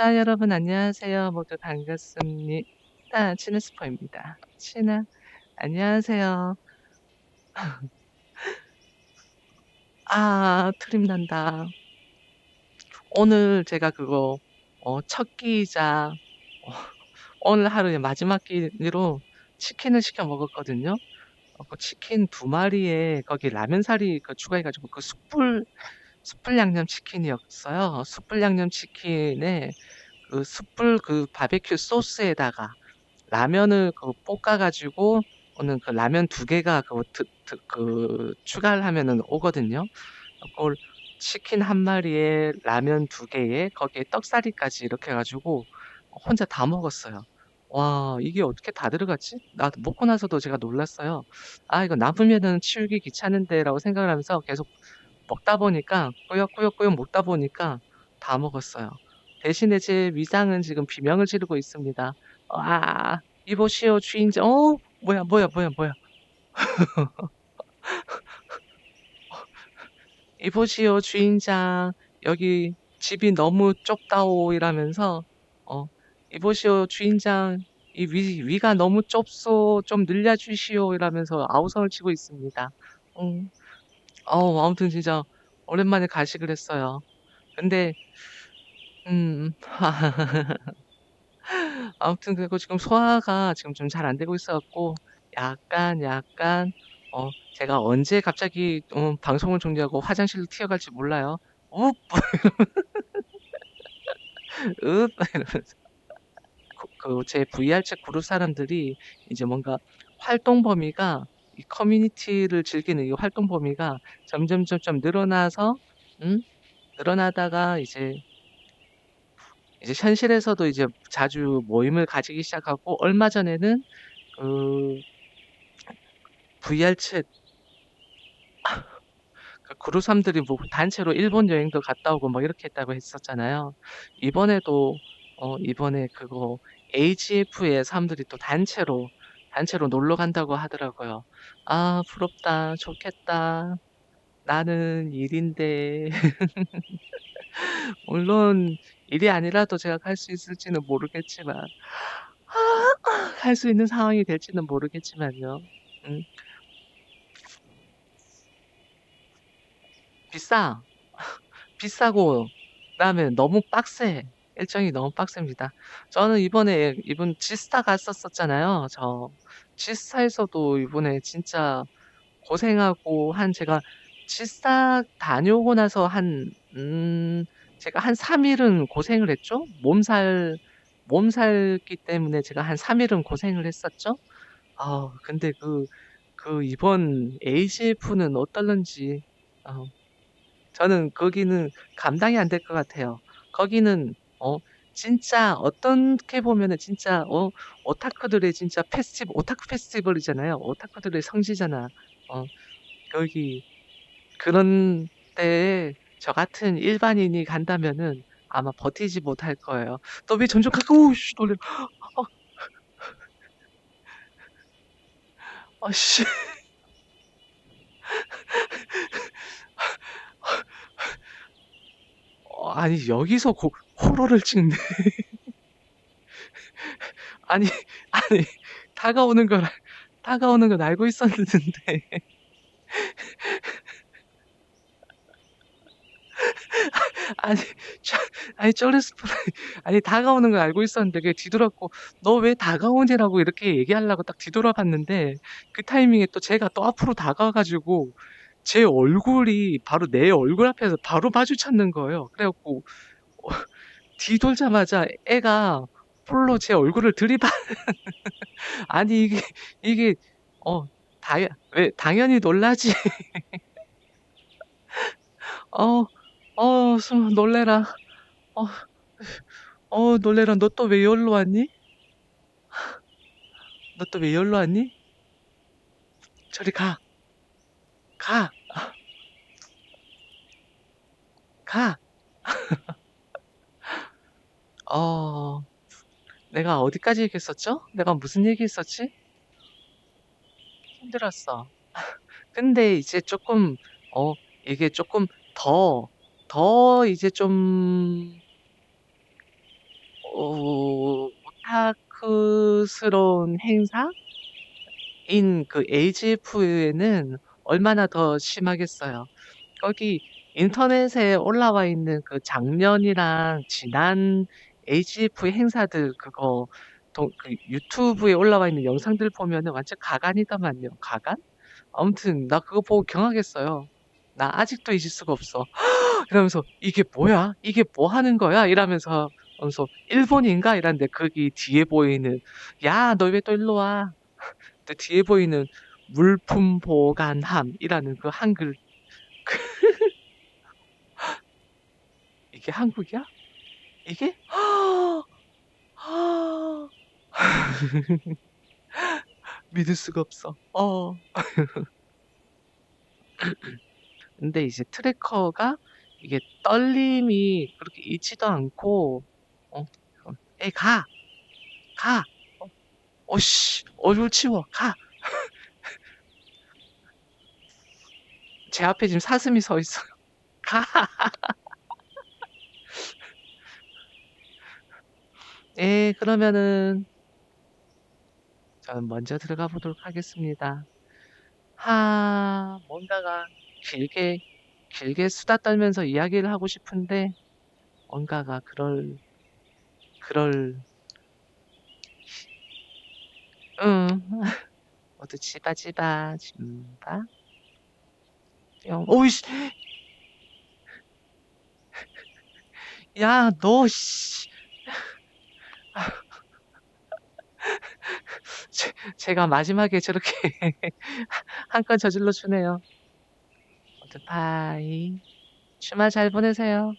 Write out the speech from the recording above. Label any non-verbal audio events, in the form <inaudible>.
자, 여러분 안녕하세요. 모두 반갑습니다. 치느스퍼입니다. 치느, 안녕하세요. <laughs> 아, 트림 난다. 오늘 제가 그거 어, 첫 끼이자 어, 오늘 하루의 마지막 끼로 치킨을 시켜 먹었거든요. 어, 그 치킨 두 마리에 거기 라면 사리 그 추가해가지고 그 숯불 숯불 양념 치킨이었어요. 숯불 양념 치킨에 그 숯불 그 바베큐 소스에다가 라면을 그 볶아가지고 오늘 그 라면 두 개가 그, 드, 드, 그 추가를 하면은 오거든요. 그걸 치킨 한 마리에 라면 두 개에 거기에 떡사리까지 이렇게 해가지고 혼자 다 먹었어요. 와, 이게 어떻게 다 들어갔지? 나 먹고 나서도 제가 놀랐어요. 아, 이거 남으면은 치우기 귀찮은데라고 생각을 하면서 계속 먹다 보니까 꾸역꾸역꾸역 먹다 보니까 다 먹었어요. 대신에 제 위장은 지금 비명을 지르고 있습니다. 와, 이보시오 주인장. 어, 뭐야, 뭐야, 뭐야, 뭐야. <laughs> 이보시오 주인장. 여기 집이 너무 좁다오 이라면서 어, 이보시오 주인장. 이 위, 위가 너무 좁소. 좀 늘려주시오 이라면서 아우성을 치고 있습니다. 음. 어, 아무튼 진짜 오랜만에 가식을 했어요. 근데 음. <laughs> 아무튼 그리고 지금 소화가 지금 좀 잘 안 되고 있어 갖고 약간 약간 어 제가 언제 갑자기 어, 방송을 종료하고 화장실로 튀어갈지 몰라요. 웁! <laughs> 읍! 이러면서 그제 VR 책 그룹 사람들이 이제 뭔가 활동 범위가 이 커뮤니티를 즐기는 이 활동 범위가 점점 점점 늘어나서 음? 늘어나다가 이제 이제 현실에서도 이제 자주 모임을 가지기 시작하고 얼마 전에는 그 VR 챗그 그룹3들이 뭐 단체로 일본 여행도 갔다 오고 뭐 이렇게 했다고 했었잖아요. 이번에도 어 이번에 그거 AGF의 사람들이 또 단체로 단체로 놀러 간다고 하더라고요. 아, 부럽다. 좋겠다. 나는 일인데 <laughs> 물론 일이 아니라도 제가 갈 수 있을지는 모르겠지만 갈수 있는 상황이 될지는 모르겠지만요. 음. 비싸. 비싸고 그다음에 너무 빡세. 일정이 너무 빡셉니다. 저는 이번에 이번 지스타 갔었었잖아요. 저 지스타에서도 이번에 진짜 고생하고 한 제가 지스타 다녀오고 나서 한 음, 제가 한 3일은 고생을 했죠. 몸살 몸살기 때문에 제가 한 3일은 고생을 했었죠. 아, 근데 그, 그 이번 ACF는 어떨런지, 어, 저는 거기는 감당이 안 될 것 같아요. 거기는, 어, 진짜 어떻게 보면은 진짜, 어, 오타쿠들의 진짜 페스티벌, 오타쿠 페스티벌이잖아요. 오타쿠들의 성지잖아. 어, 거기, 그런 때에 저 같은 일반인이 간다면은 아마 버티지 못할 거예요. 너 왜 점점 가까워? 씨, 놀래. 어, 어, 씨. 아니, 여기서 고, 호러를 찍네. <laughs> 아니, 아니, 다가오는 걸, 다가오는 건 알고 있었는데. <laughs> 아니, 저, 아니, 쪼레스프라, 아니, 다가오는 걸 알고 있었는데, 그게 뒤돌았고, 너 왜 다가오니라고 이렇게 얘기하려고 딱 뒤돌아봤는데, 그 타이밍에 또 제가 또 앞으로 다가가가지고, 제 얼굴이 바로 내 얼굴 앞에서 바로 마주쳤는 거예요. 그래갖고, 어, 뒤돌자마자 애가 풀로 제 얼굴을 들이받, <laughs> 아니, 이게, 이게, 어, 다, 왜, 당연히 놀라지. <laughs> 어, 어, 숨 놀래라. 어, 어, 놀래라. 너 또왜 여기로 왔니? 너 또왜 여기로 왔니? 저리 가. 가. 가. <laughs> 어, 내가 어디까지 얘기했었죠? 내가 무슨 얘기 했었지? 힘들었어. <laughs> 근데 이제 조금, 어, 이게 조금 더, 더 이제 좀 어 오타쿠스러운 행사인 그 AGF에는 얼마나 더 심하겠어요. 거기 인터넷에 올라와 있는 그 작년이랑 지난 AGF 행사들 그거 동 그 유튜브에 올라와 있는 영상들 보면은 완전 가관이더만요. 가관? 아무튼 나 그거 보고 경악했어요. 나 아직도 잊을 수가 없어. <gasps> 이러면서 "이게 뭐야? 이게 뭐 하는 거야?" 이러면서 하면서 "일본인가?" 이랬는데 거기 뒤에 보이는 "야 너 왜 또 일로 와?" 그 뒤에 보이는 물품 보관함이라는 그 한글 그 이게 한국이야? 이게? <laughs> 믿을 수가 없어. 어. <laughs> 근데 이제 트래커가 이게 떨림이 그렇게 있지도 않고 어어 "에이 가. 가. 어 어씨 얼굴 치워. 가." <laughs> 제 앞에 지금 사슴이 서 있어요. "가." 예 그러면은 저는 먼저 들어가 보도록 하겠습니다. 하 뭔가가 길게, 길게 수다 떨면서 이야기를 하고 싶은데 뭔가가 그럴 그럴 응. <laughs> 모두 지바지바 짐바 뿅. 어이씨. 야 너 씨. <laughs> 제 제가 마지막에 저렇게 <laughs> 한 건 저질러 주네요. 바이. 주말 잘 보내세요.